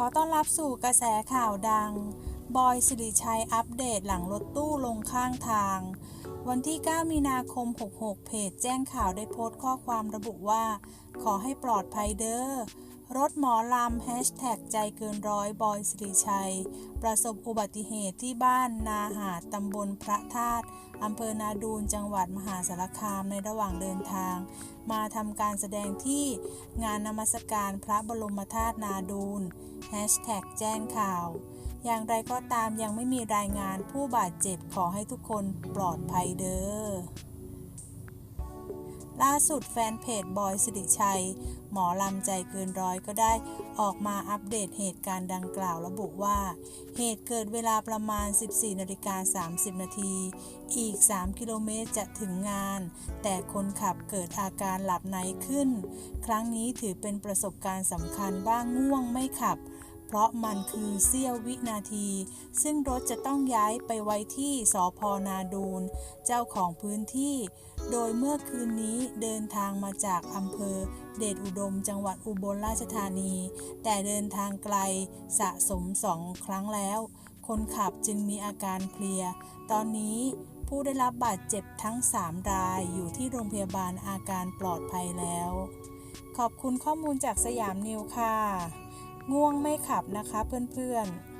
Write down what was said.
ขอต้อนรับสู่กระแสข่าวดัง บอยสิริชัยอัปเดตหลังรถตู้ลงข้างทาง วันที่ 9 มีนาคม 66 เพจแจ้งข่าวได้โพสต์ข้อความระบุว่า ขอให้ปลอดภัยเด้อ รถหมอลำแฮชแท็กใจเกินร้อยบอยสิริชัย ประสบอุบัติเหตุที่บ้านนาหาดตำบลพระธาตุอำเภอนาดูนจังหวัดมหาสารคามในระหว่างเดินทาง มาทำการแสดงที่งานนมัสการพระบรมธาตุนาดูนแฮชแท็กแจ้งข่าว อย่างไรก็ตามยังไม่มีรายงานผู้บาดเจ็บขอให้ทุกคนปลอดภัยเด้อ ล่าสุดแฟนเพจบอยสิริชัย หมอลำใจเกินร้อยก็ได้ออกมาอัปเดตเหตุการณ์ดังกล่าวระบุว่า เหตุเกิดเวลาประมาณ 14นาฬิกา30 นาที อีก 3 กิโลเมตรจะถึงงาน แต่คนขับเกิดอาการหลับในขึ้น ครั้งนี้ถือเป็นประสบการณ์สำคัญว่าง่วงไม่ขับ เพราะมันคือเสี้ยววินาที ซึ่งรถจะต้องย้ายไปไว้ที่สพนาดูน เจ้าของพื้นที่ โดยเมื่อคืนนี้เดินทางมาจากอำเภอ เดชอุดมจังหวัดอุบลราชธานี แต่เดินทางไกลสะสมสองครั้งแล้ว คนขับจึงมีอาการเพลีย ตอนนี้ผู้ได้รับบาดเจ็บทั้ง 3 รายอยู่ที่โรงพยาบาลอาการปลอดภัยแล้ว ขอบคุณข้อมูลจากสยามนิวค่ะ ง่วงไม่ขับนะคะเพื่อนๆ